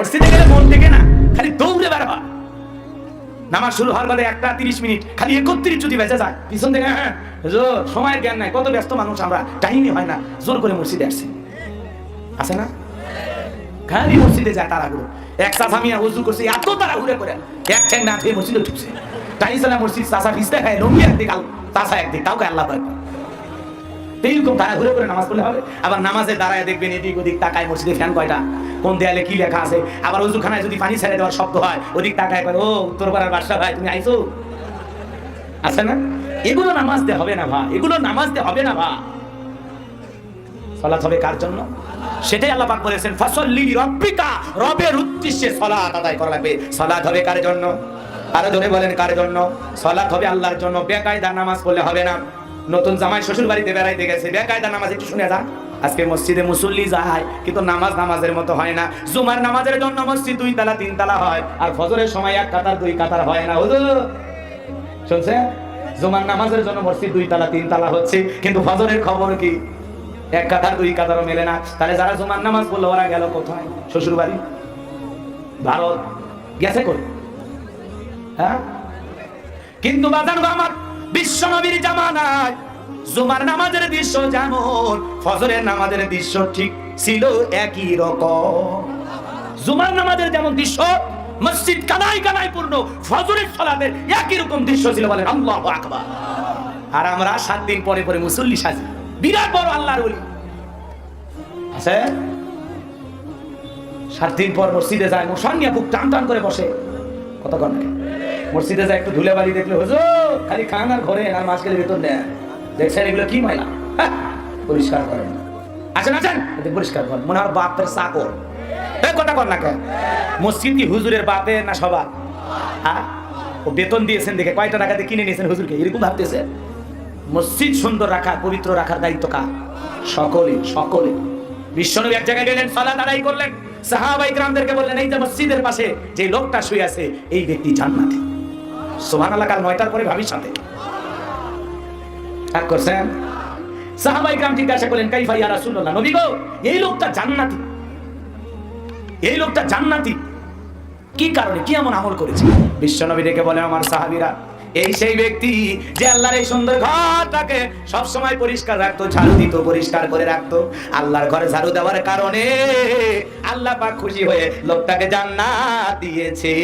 মসজিদে গেলে মন থেকে না খালি দৌড়ে বেড়াবা। নামাজ শুরু হওয়ার পরে একটা তিরিশ মিনিট খালি একত্রিশ যদি বেঁচে যায় পিছন থেকে হ্যাঁ হুজুর, সময়ের জ্ঞান নাই কত ব্যস্ত মানুষ আমরা টাইমই হয় না জোর করে মসজিদে আসছি। আছে না? খালি মসজিদে যায় তারাগুলো এক চাষা মিয়া উজু করছে এত তাড়াহুড়ে করে এক ঠ্যাং না খেয়ে মসজিদে ঢুকছে। তাই মসজিদ চাষা ভিজতে খায় লঙ্গি একদিক চাষা একদিক কাউকে আল্লাহ পায় এইরকম তাড়াহুড়ো করে নামাজ পড়লে হবে। আবার নামাজে দাঁড়ায় দেখবেন এদিক ওদিক তাকায় মসজিদে ফ্যান কয়টা? কোন দেয়ালে কি লেখা আছে? আবার উজুখানায় যদি পানি ছেড়ে দেওয়ার শব্দ হয়, ওদিক তাকায় করে ও, উত্তর পাড়ার বাসা ভাই, তুমি আইছো? আছে না? এগুলো নামাজ দে হবে না ভা এগুলো নামাজ দে হবে না ভা সলাৎ হবে কার জন্য? সেটাই আল্লাহ পাক বলেছেন, ফাসল্লি রব্বিকা রবের উদ্দেশ্যে সলাৎ আদায় করা লাগবে। সলাৎ হবে কার জন্য? আরও ধরে বলেন, কার জন্য? সলাৎ হবে আল্লাহর জন্য, বেকায়দা নামাজ পড়লে হবে না। নতুন জামাই শ্বশুর বাড়িতে বেড়াইতে গেছে। বেকায়দা নামাজ একটু শুনে যা আজকে মসজিদে মুসল্লি যায় কিন্তু নামাজ নামাজের মতো হয় না। জুমার নামাজের জন্য মসজিদ দুই তালা, তিন তালা হয়, আর ফজরের সময় এক কাতার, দুই কাতার হয় না। হুজুর শুনছে জুমার নামাজের জন্য মসজিদ দুই তালা, তিন তালা হচ্ছে, কিন্তু ফজরের খবর কি? এক কাতার, দুই কাতারও মেলে না। তাহলে যারা জুমার নামাজ পড়ল, ওরা গেল কোথায়? শ্বশুর বাড়ি ভারত গেছে কই? হ্যাঁ? কিন্তু বাজান আমার বিশ্ব নবীর জামানায় জুমার নামাজের দৃশ্য যেমন, ফজরের নামাজের দৃশ্য ঠিক ছিল একই রকম। জুমার নামাজের যেমন দৃশ্য, মসজিদ কানাই কানাই পূর্ণ, ফজরের সালাতের একই রকম দৃশ্য ছিল বলেন আল্লাহু আকবার। আর আমরা সাত দিন পরে পরে মুসল্লি সাজি। বিরাট বড় আল্লাহর ওলি। আছে? সাত দিন পর মসজিদে যায় মশান নিয়ে খুব টান টান করে বসে। কত কর মসজিদে যায় একটু ধুলে বাড়ি দেখলে হুজুর খালি খান আর ঘরে আর গেলে বেতন দেয় দেখছেন এগুলো কি হ্যাঁ, পরিষ্কার করেন। আছেন আছেন পরিষ্কার করেন। মনে হয় বাপের চাকর। এই কথা কর না কেন? মসজিদ কি হুজুরের বাপে না সবার? হ্যাঁ ও বেতন দিয়েছেন দেখে কয়টা টাকাতে কিনে নিয়েছেন হুজুরকে? এরকম ভাবতেছেন মসজিদ সুন্দর রাখা পবিত্র রাখার দায়িত্ব কার? সকলে সকলে। বিশ্বনবী এক জায়গায় গেলেন সালাত আদায় করলেন। সাহাবাই গ্রামদেরকে বললেন এই যে মসজিদের পাশে যে লোকটা শুয়ে আছে এই ব্যক্তি জান্নাতি। সুবহানাল্লাহ, কাল নয়টার পরে ভাবির সাথে। এক করছেন। সাহাবাই গ্রাম জিজ্ঞাসা করলেন, কাইফা ইয়া রাসূলুল্লাহ, নবী গো, এই লোকটা জান্নাতি? এই লোকটা জান্নাতি? কি কারণে, কি এমন আমল করেছে? বিশ্বনবী ডেকে বলে, আমার সাহাবীরা এই সেই ব্যক্তি যে আল্লাহর এই সুন্দর ঘরটাকে সব সময় পরিষ্কার রাখতো, ঝাড়ু দিত, পরিষ্কার করে রাখতো। আল্লাহর ঘরে ঝাড়ু দেওয়ার কারণে আল্লাহ পাক খুশি হয়ে লোকটাকে জান্নাত দিয়েছে।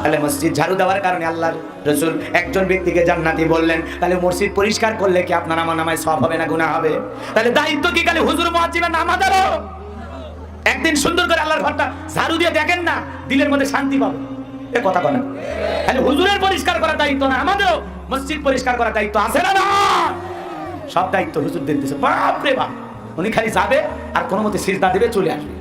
তাহলে মসজিদ ঝাড়ু দেওয়ার কারণে আল্লাহর রসুল একজন ব্যক্তিকে জান্নাতি বললেন, তাহলে মসজিদ পরিষ্কার করলে কি আপনার আমার নামায় সব হবে না, গুনাহ হবে? তাহলে দায়িত্ব কি খালি হুজুর, মুয়াজ্জিমের নামাজেরও একদিন সুন্দর করে আল্লাহর ঘরটা ঝাড়ু দিয়ে দেখেন না, দিলের মধ্যে শান্তি পাবে। কথা বলেন খালি হুজুরের পরিষ্কার করার দায়িত্ব না, আমাদেরও মসজিদ পরিষ্কার করার দায়িত্ব আছে না সব দায়িত্ব হুজুরদের দিছে। বাপ রে বাপ, উনি খালি যাবে আর কোনো মতে সিজদা দেবে, চলে আসবে।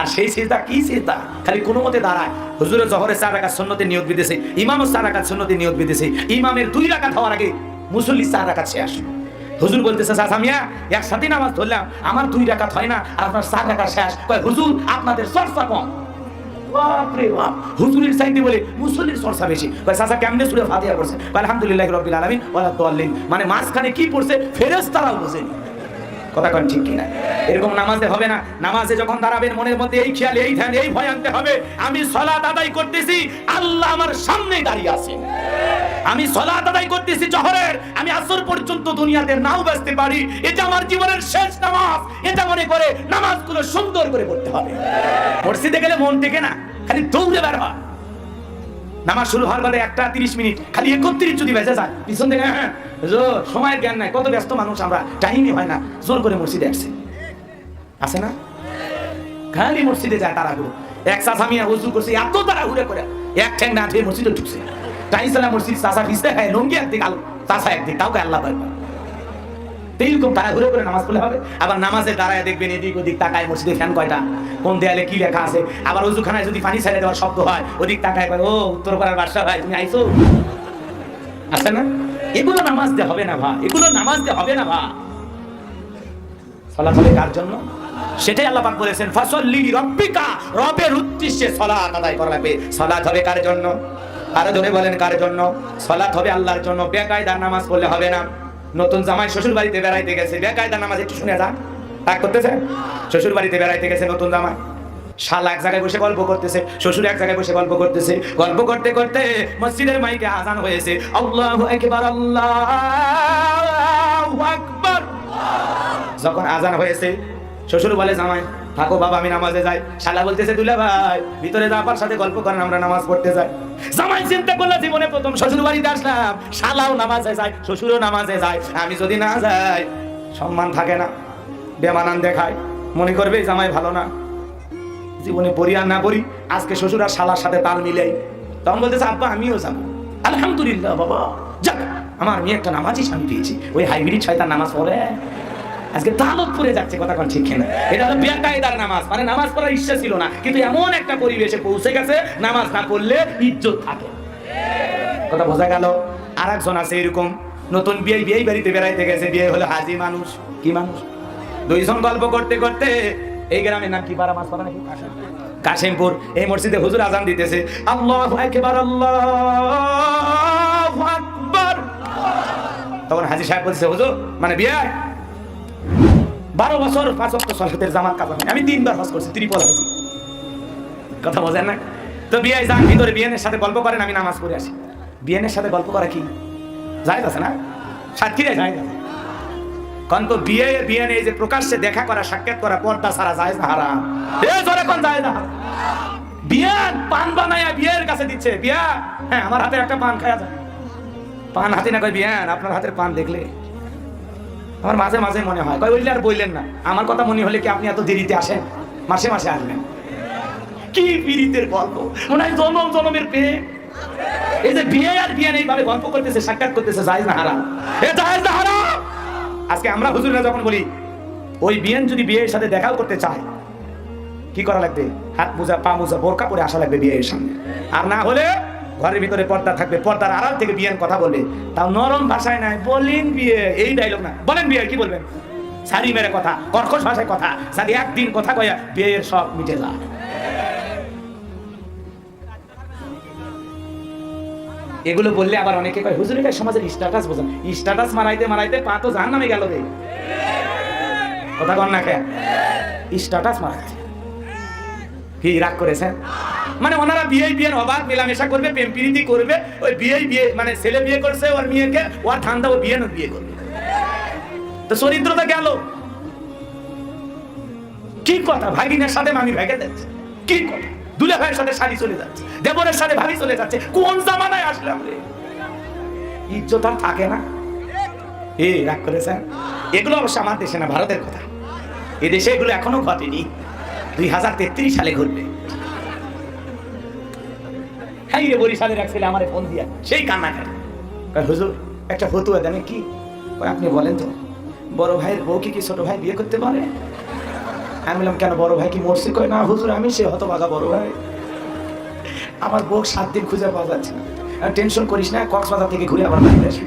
আর সেই সিজদা কি সিজদা? খালি কোনো মতে দাঁড়ায়। হুজুরের জহরে চার রাখার সন্ন্যতে নিয়োগ বিদেছে ইমামের চার রাখার সন্ন্যতে নিয়োগ বিদেছে ইমামের দুই রাখাত হওয়ার আগে মুসল্লি চার রাখাত শেষ। হুজুর বলতেছে, চাচা মিয়া, একসাথে নামাজ ধরলাম, আমার দুই রাকাত হয় না আর আপনার চার রাকাত শেষ। কয়, হুজুর, আপনাদের চর্চা কম। বাপরে বাপ। হুজুরের চাইতে বলে মুসল্লির চর্চা বেশি। ভাই কেমনে সুরে ফাতিয়া করছে আলহামদুলিল্লাহ রবিল আলমিন ওলা মানে মাঝখানে কি পড়ছে? ফেরেস তারাও বোঝেনি। কথা কন ঠিক কিনা? এরকম নামাজে হবে না। নামাজে যখন দাঁড়াবেন, মনের মধ্যে এই খেয়াল, এই ধ্যান, এই ভয় আনতে হবে। আমি সলাত আদায় করতেছি, আল্লাহ আমার সামনে দাঁড়িয়ে আছেন। আমি সলাত আদায় করতেছি জহরের। আমি আসর পর্যন্ত দুনিয়াতে নাও বাঁচতে পারি। এটা আমার জীবনের শেষ নামাজ এটা মনে করে নামাজগুলো সুন্দর করে পড়তে হবে। মসজিদে গেলে মন থেকে না, খালি দৌড়ে বের হয়। নামাজ শুরু হওয়ার পরে একটা তিরিশ মিনিট, খালি একত্রিশ যদি বেঁচে যায়, পিছন থেকে হ্যাঁ সময়ের জ্ঞান নাই, কত ব্যস্ত মানুষ আমরা, টাইমই হয় না, জোর করে মসজিদে আসছে আছে না? খালি মসজিদে যায় তারাগুলো এক চাষা মিয়া হুজুর করছে, এত তারা ঘুরে করে, এক ঠ্যাং না ঠেয়ে মসজিদে ঢুকছে। টাইসালা মসজিদ চাষা ভিজতে খায়, লঙ্গি একদিক আলো চাষা একদিক কাউকে আল্লাহ পায় এইরকম তারা ঘুরে করে নামাজ পড়লে হবে। আবার নামাজে দাঁড়ায় দেখবেন এদিক ওদিক তাকায় মসজিদে ফ্যান কয়টা? কোন দেয়ালে কি লেখা আছে? আবার উজুখানায় যদি পানি ছেড়ে দেওয়ার শব্দ হয়, ওদিক তাকায় ও, উত্তর পাড়ার বাসা ভাই, তুমি আইছো? আছে না? এগুলো নামাজ দে হবে না ভা এগুলো নামাজ দে হবে না ভা সালাত হবে কার জন্য? সেটাই আল্লাহ পাক বলেছেন, ফাসল্লি রব্বিকা রবের উদ্দেশ্যে সালাত আদায় করা লাগবে। সালাত হবে কার জন্য? আরও ধরে বলেন, কার জন্য? সালাত হবে আল্লাহর জন্য। বেকায়দা নামাজ পড়লে হবে না। নতুন জামাই শ্বশুর বাড়িতে বেড়াইতে গেছে। বেকায়দা নামাজ একটু শুনে যা তাক করতেছে? শ্বশুর বাড়িতে বেড়াইতে গেছে নতুন জামাই। শালা এক জায়গায় বসে গল্প করতেছে, শ্বশুর এক জায়গায় বসে গল্প করতেছে। গল্প করতে করতে মসজিদের মাইকে আজান হয়েছে। আল্লাহু আকবার আল্লাহু আকবার। যখন আজান হয়েছে, শ্বশুর বলে, জামাই, থাকো বাবা, আমি নামাজে যাই। শালা বলতেছে, দুলা ভাই, ভিতরে যাবার সাথে গল্প করেন, আমরা নামাজ পড়তে যাই। জামাই চিন্তা করল, জীবনে প্রথম শ্বশুর বাড়িতে আসলাম। শালাও নামাজে যায়, শ্বশুরও নামাজে যায়, আমি যদি না যাই, সম্মান থাকে না, বেমানান দেখায়। মনে করবে জামাই ভালো না। জীবনে পড়ি আর না পড়ি, আজকে শ্বশুর আর শালার সাথে তাল মিলাই। তখন বলতেছে, আব্বা, আমিও যাব। আলহামদুলিল্লাহ, বাবা। যাক, আমার মেয়ে একটা নামাজই স্বামী পেয়েছি। ওই হাইব্রিড ছয়তার নামাজ পড়ে। আজকে তালত পড়ে যাচ্ছে, কথা কোন ঠিক না এটা হলো বেকায়দার নামাজ। মানে নামাজ পড়ার ইচ্ছা ছিল না, কিন্তু এমন একটা পরিবেশে পৌঁছে গেছে, নামাজ না পড়লে ইজ্জত থাকে। কথা বোঝা গেল? আর একজন আছে এরকম, নতুন বিয়ে বিয়ে বাড়িতে বেড়াইতে গেছে, বিয়ে হলো হাজি মানুষ। কি মানুষ? দুইজন গল্প করতে করতে, এই গ্রামের নাম কি পারা মাছ পারা নাকি? কাশিমপুর। এই মসজিদে হুজুর আজান দিতেছে, আল্লাহু আকবার, আল্লাহু তখন হাজি সাহেব বলছে হুজুর মানে বিয়ে বারো বছর, পাঁচ অক্ট সলতের জামাত কাপড় আমি তিনবার হজ করছি, ত্রিপল হাজি। কথা বোঝেন না? তো বিয়ে যান, ভিতরে বিয়েনের সাথে গল্প করেন, আমি নামাজ পড়ে আসি। বিয়েনের সাথে গল্প করা কি? যায় আছে না? সাক্ষীরে যায় কারণ তো বিয়ে বিয়ে এই যে প্রকাশ্যে দেখা করা, সাক্ষাৎ করা পর্দা সারা যায় না, হারাম। জোরে কোন যায় না। বিয়ে, পান বানায়া বিয়ের কাছে দিচ্ছে। বিয়া হ্যাঁ আমার হাতে একটা পান খায়া যায় পান হাতে না কই বিয়ান, আপনার হাতের পান দেখলে আমার মাঝে মাঝে মনে হয়। কই বললে আর বললেন না। আমার কথা মনে হলে কি আপনি এত দেরিতে আসেন? মাসে মাসে আসবেন। কি পীড়িতের গল্প। মনে হয় জনম, জনমের প্রেম। এই যে বিয়ে আর বিয়ে নেই, এইভাবে গল্প করতেছে, সাক্ষাৎ করতেছে, জায়েজ না হারাম। এ জায়েজ না হারাম! আজকে আমরা হুজুররা যখন বলি, ওই বিয়েন যদি বিয়ের সাথে দেখাও করতে চায়, কি করা লাগবে? হাত মোজা, পা মোজা বোরকা পরে আসা লাগবে বিয়ের সামনে। আর না হলে ঘরের ভিতরে পর্দা থাকবে, পর্দার আড়াল থেকে বিয়েন কথা বলবে তাও নরম ভাষায় নাই, বলেন বিয়ে, এই ডায়লগ না। বলেন বিয়ে, কি বলবেন? সারি মেরে কথা, কর্কশ ভাষায় কথা, সারি একদিন কথা কয়া, বিয়ের সব মিটে যায়। এগুলো বললে আবার অনেকে কয়, হুজুর, এটা সমাজের স্ট্যাটাস বোঝেন। স্ট্যাটাস মারাইতে মারাইতে পা তো জাহান নামে গেল রে। কথা কন না কে স্ট্যাটাস মারাইছে। কি রাগ করেছেন? মানে ওনারা বিয়ে বিয়ের অবাক মেলামেশা করবে, প্রেম প্রীতি করবে। ওই বিয়ে বিয়ে মানে ছেলে বিয়ে করছে, ওর মেয়েকে, ওর ঠান্ডা ও বিয়ে বিয়ে করবে। তো চরিত্রটা গেল। কি কথা? ভাগিনের সাথে মামি ভেগে যাচ্ছে। কি কথা? দুলে ভাইয়ের সাথে শাড়ি চলে যাচ্ছে। দেবরের সাথে ভাবি চলে যাচ্ছে। কোন জামানায় আসলাম রে? ইজ্জত আর থাকে না। এ, রাগ করেছেন? এগুলো অবশ্য আমার দেশে না, ভারতের কথা। এ দেশে এগুলো এখনও ঘটেনি। দুই হাজার তেত্রিশ সালে ঘটবে। হ্যাঁ রে বরিশালের এক ছেলে আমার ফোন দিয়া। সেই কান্না করে কয়, হুজুর একটা ফতুয়া জানে কি? আপনি বলেন তো বড় ভাইয়ের বউকে কি ছোট ভাই বিয়ে করতে পারে? আমি বললাম কেন বড় ভাই কি মরছি? কয় না হুজুর আমি সে হতবাগা বড় ভাই। আমার বউ সাত দিন খুঁজে পাওয়া যাচ্ছে টেনশন করিস না কক্সবাজার থেকে ঘুরে আবার বাড়িতে আসবি।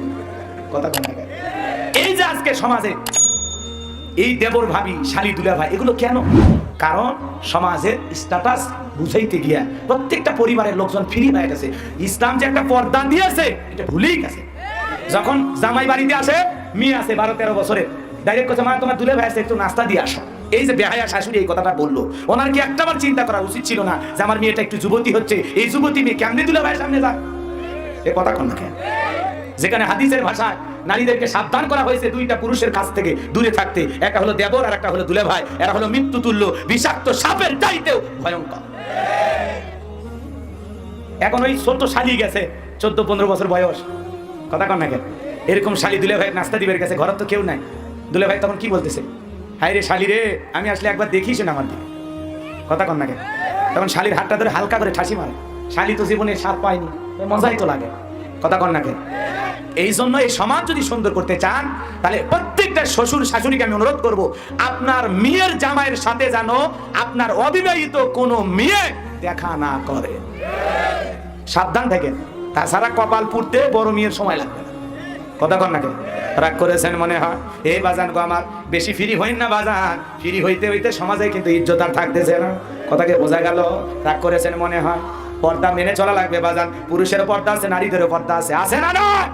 কথা এই যে আজকে সমাজে এই দেবর ভাবি শালি দুলা ভাই এগুলো কেন? কারণ সমাজের স্ট্যাটাস বুঝাইতে গিয়া প্রত্যেকটা পরিবারের লোকজন ফ্রি হয়ে গেছে। ইসলাম যে একটা পর্দা দিয়েছে, এটা ভুলেই গেছে। যখন জামাই বাড়িতে আসে, মেয়ে আছে বারো তেরো বছরে ডাইরেক্ট কথা মা, তোমার দুলে ভাই আছে, একটু নাস্তা দিয়ে আসো। এই যে বেহায়া শাশুড়ি এই কথাটা বলল। ওনার কি একটাবার চিন্তা করা উচিত ছিল না যে, আমার মেয়েটা একটু যুবতী হচ্ছে, এই যুবতী মেয়ে কেমনি দুলে ভাইয়ের সামনে যাক এ কথা কন কেন? যেখানে হাদিসের ভাষায় নারীদেরকে সাবধান করা হয়েছে দুইটা পুরুষের কাছ থেকে দূরে থাকতে। একটা হলো দেবর আর একটা হলো দুলে ভাই এরা হলো মৃত্যু তুল্য, বিষাক্ত সাপের চাইতেও ভয়ঙ্কর। এখন ওই ছোট্ট শালি গেছে, চোদ্দ, পনেরো বছর বয়স। কথা কন না কেন? এরকম শালি দুলে ভাইয়ের নাস্তা দিবের গেছে ঘর তো কেউ নাই। দুলে ভাই তখন কি বলতেছে? হাই রে শালি রে, আমি আসলে একবার দেখিস না আমার দিকে। কথা কন না কেন? তখন শালির হাতটা ধরে হালকা করে ঠাসি মারে। শালি তো জীবনে সার পায়নি, মজাই তো লাগে। কথা কন না কেন? এই জন্য এই সমাজ যদি সুন্দর করতে চান, তাহলে প্রত্যেকটা শ্বশুর শাশুড়িকে আমি অনুরোধ করব, আপনার মেয়ের জামাইয়ের সাথে যেন আপনার অবিবাহিত কোনো মেয়ে দেখা না করে। সাবধান থাকেন। তাছাড়া কপাল পুড়তে বড় মেয়ের সময় লাগবে কথা কন না কেন? রাগ করেছেন মনে হয়? এই বাজান গো আমার, বেশি ফ্রি হইন না বাজান। ফ্রি হইতে হইতে সমাজে কিন্তু ইজ্জত আর থাকতেছে না। কথাকে বোঝা গেল? রাগ করেছেন মনে হয়? পর্দা মেনে চলা লাগবে বাজান। পুরুষের পর্দা আছে, নারীদেরও পর্দা আছে। আছে না নয়?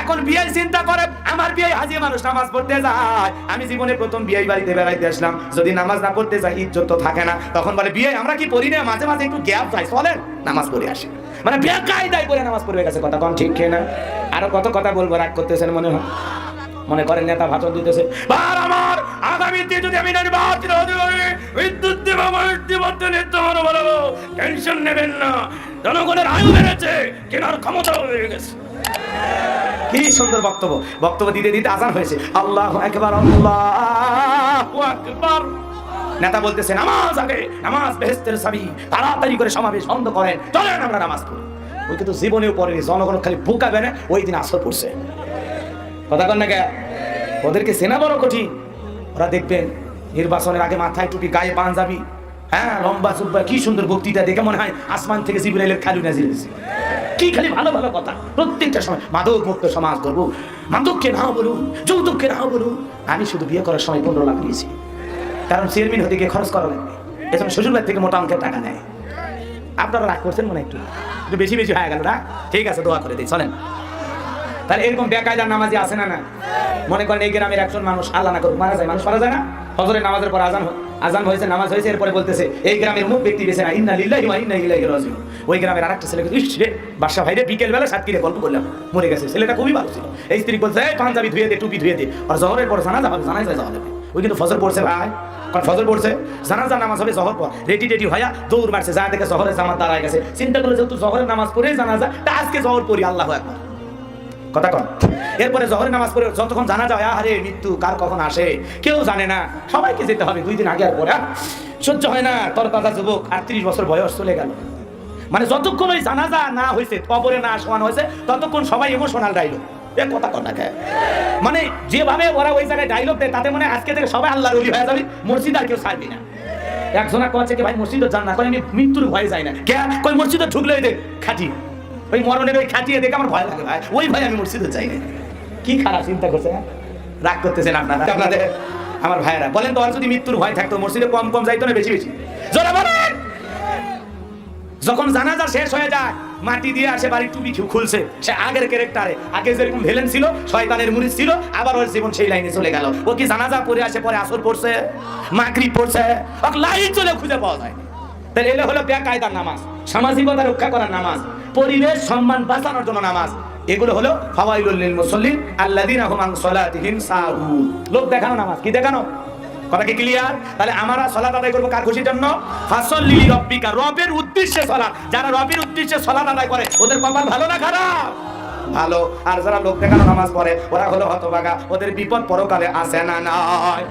এখন বিয়ে চিন্তা করে, আমার বিয়ে হাজিয়ে মানুষ নামাজ পড়তে যায়। আমি জীবনে প্রথম বিয়ে বাড়িতে বেড়াইতে আসলাম। যদি নামাজ না পড়তে যাই, ইজ্জত তো থাকে না। তখন বলে বিয়ে আমরা কি পড়ি না? মাঝে মাঝে একটু গ্যাপ যাই চলেন, নামাজ পড়ে আসি। মানে বিয়ে কায়দায় করে নামাজ পড়বে গেছে কথা। কম ঠিক না আরও কত কথা বলব, রাগ করতেছেন মনে হয়? মনে করেন, নেতা ভাষণ দিতেছে। আমার আগামীতে যদি আমি নির্বাচিত হতে পারি, বিদ্যুৎ দেব টেনশন নেবেন না। জনগণের আয়ু বেড়েছে, কেনার ক্ষমতা হয়ে গেছে। কি সুন্দর বক্তব্য? বক্তব্য দিতে দিতে আজান হয়েছে। আল্লাহ একবার আল্লাহ নেতা বলতেছে, নামাজ আগে, নামাজ বেহেস্তের সাবি তাড়াতাড়ি করে সমাবেশ বন্ধ করেন। চলেন আমরা নামাজ পড়ি। ওই কিন্তু জীবনেও পড়েনি, জনগণ খালি বুকাবে না ওই দিন আসর পড়ছে। কথা কন না কে? ওদেরকে সেনা বড় কঠিন। ওরা দেখবেন, নির্বাচনের আগে মাথায় টুপি, গায়ে পাঞ্জাবি হ্যাঁ লম্বা চুব্বা কি সুন্দর বক্তৃতা দেখে মনে হয় আসমান থেকে জিবরাইলের খালু নাজির কি খালি ভালো ভালো কথা? প্রত্যেকটা সময় মাদক মুক্ত সমাজ করব মাদককে নাও বলুন, যৌতুককে নাও বলুন। আমি শুধু বিয়ে করার সময় পনেরো লাখ নিয়েছি কারণ চেয়ারম্যান হতে গিয়ে খরচ করা লাগবে। এজন্য শ্বশুরবাড়ি থেকে মোটা অঙ্কের টাকা নেয়। আপনারা রাগ করছেন মনে একটু? একটু বেশি বেশি হয়ে গেল না? ঠিক আছে, দোয়া করে দিই, চলেন। তাহলে এরকম বেকায়দার নামাজি আছে না না? মনে করেন এই গ্রামের একজন মানুষ আল্লাহ না করুক, মারা যায়, মানুষ মারা যায় না? হজরের নামাজের পর আজান আজান হয়েছে, নামাজ হয়েছে, এরপরে বলতেছে, এই গ্রামের মুখ ব্যক্তি বেছে না ইন্না লিল্লাহি ওয়া ইন্না ইলাইহি রাজিউন। ওই গ্রামের আরেকটা ছেলেকে ইস রে বাসা ভাইরে বিকেল বেলা সাতকিরে গল্প করলাম, মরে গেছে। ছেলেটা খুবই ভালো ছিল। এই স্ত্রী বলছে পাঞ্জাবি ধুয়ে দে, টুপি ধুয়ে দে। আর জহরের পর জানাজা হবে জানাজা যাওয়া যাবে ওই কিন্তু ফজর পড়ছে ভাই। কারণ ফজর পড়ছে জানাজা নামাজ হবে জহর পর। রেডি রেডি হইয়া দৌড় মারছে, যা দেখে জহরের জামাত দাঁড়ায় গেছে। চিন্তা করে যেহেতু জহরের নামাজ পড়ে জানাজা, তা আজকে জহর পড়ি, আল্লাহ একবার কথা কন। এরপরে জহরের নামাজ পড়ে যতক্ষণ জানা যায় আহারে, মৃত্যু কার কখন আসে, কেউ জানে না। সবাইকে যেতে হবে, দুই দিন আগে আর পরে সহ্য হয় না। তোর কথা যুবক, আটত্রিশ বছর বয়স চলে গেল। মানে যতক্ষণ ওই জানাজা না হয়েছে কবরে না সমান হয়েছে ততক্ষণ সবাই ইমোশনাল ডাইলগ এ কথা কথা কে? মানে যেভাবে ওরা ওই জায়গায় ডাইলগ দেয়, তাতে মানে আজকে থেকে সবাই আল্লাহর ওলি হয়ে যাবে, মসজিদ আর কেউ ছাড়বি না। একজনা কচ্ছে কি, ভাই, মসজিদে যান না আমি মৃত্যুর ভয়ে যাই না। কে? কই মসজিদে ঢুকলে দেখ, খাটি। ওই মরণের ওই খাটিয়ে দেখে আমার ভয় লাগে, ভাই। ওই ভাই আমি মসজিদে যাই না। কি খারাপ চিন্তা করছে হ্যাঁ? রাগ করতেছেন আপনারা? আপনাদের আমার ভাইয়েরা, বলেন তো আর যদি মৃত্যুর ভয় থাকতো, মসজিদে কম কম যাইতো না, বেশি বেশি? যখন জানাজা শেষ হয়ে যায়, মাটি দিয়ে আসে বাড়ির টুপি খুলছে। সে আগের ক্যারেক্টারে আগে যেরকম ভেলেন ছিল, শয়তানের মুড়ি ছিল, আবার ওর জীবন সেই লাইনে চলে গেল। ও কি জানাজা পরে আসে, পরে আসর পড়ছে মাকরি পড়ছে লাইন চলে খুঁজে পাওয়া যায়। তাহলে এলে হলো বেকায়দার নামাজ, সামাজিকতা রক্ষা করার নামাজ, পরিবেশ সম্মান বাঁচানোর জন্য নামাজ। এগুলো হলো ফাওয়াইলুল লিল মুসাল্লিন, আল্লাযিনা হুম আন সালাতিহিম সাহুন। লোক দেখানো নামাজ, কি দেখানো? কথা কি ক্লিয়ার তাহলে আমরা সলাত আদায় করব কার খুশির জন্য? ফাসল রব্বিকা রবের উদ্দেশ্যে সলাৎ। যারা রবের উদ্দেশ্যে সলাত আদায় করে, ওদের কপাল ভালো না খারাপ? ভালো। আর যারা লোক দেখানো নামাজ পড়ে, ওরা হলো হতভাগা। ওদের বিপদ পরকালে আসে না, নয়।